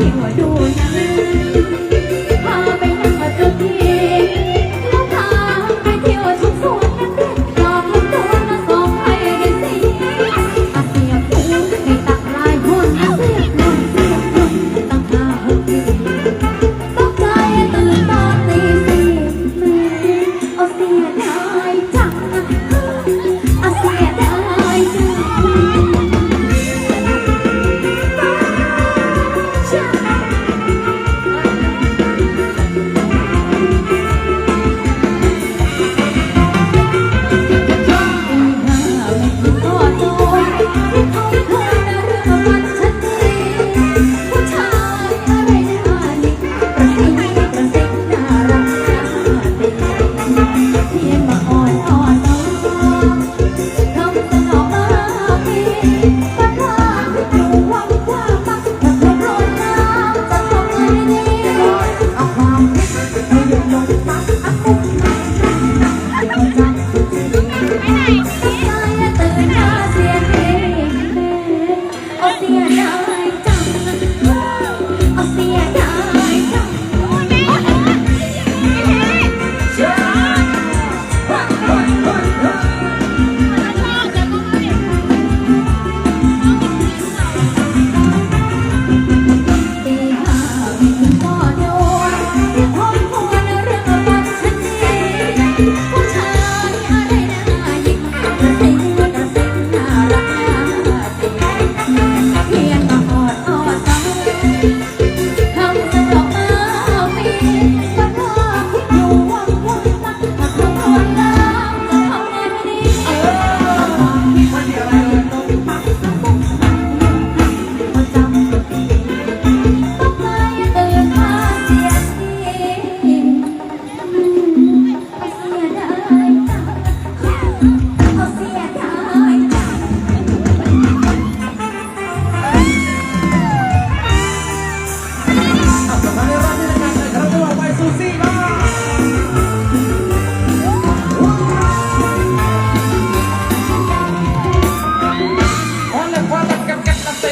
You.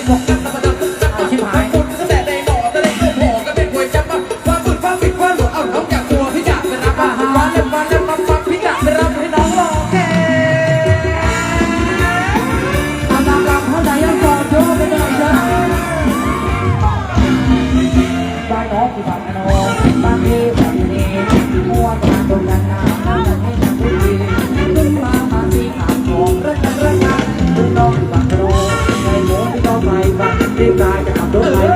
Let's go. Don't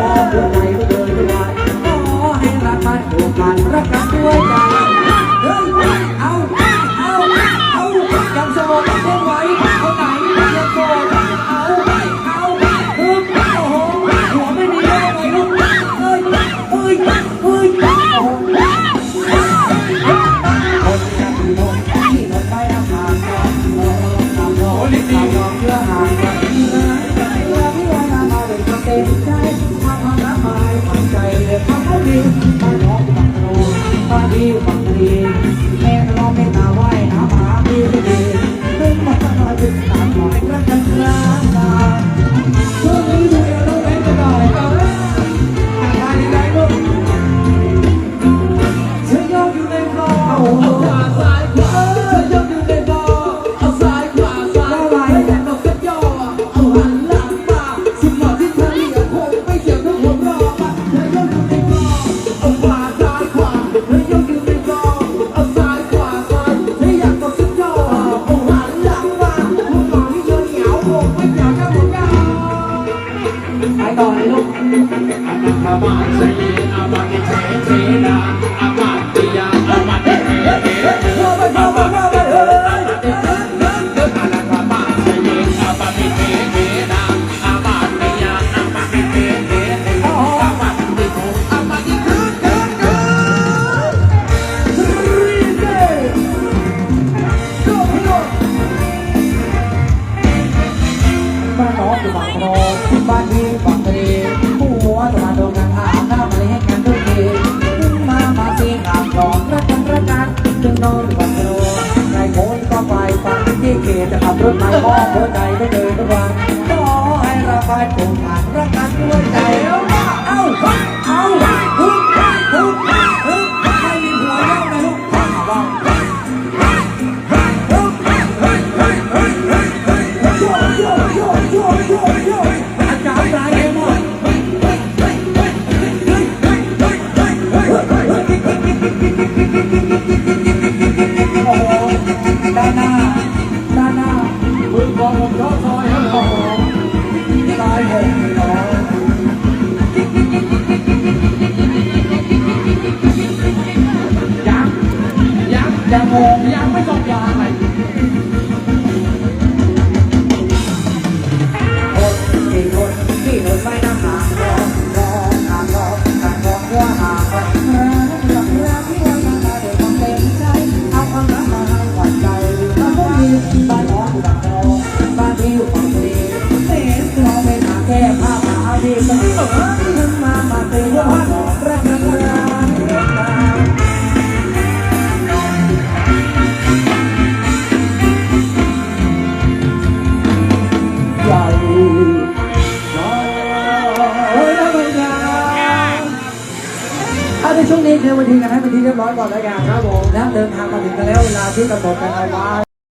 บรถมามองหัวใจไม่เคยระวังขอให้ระบายผมผ่านรักกันด้วยใจเอ้าเอ้า ยังยังยังมงยังไม่จบยัง ที่สญ่ารัใหญ่นแล้วไปยังเอาในช่วงนี้เลยวันทีกันให้วันที่เรียบร้อยก่อนแล้วกันครับผมแล้วเดินทางมาถึงกันแล้วเวลาที่กำหนดกันเอาไว้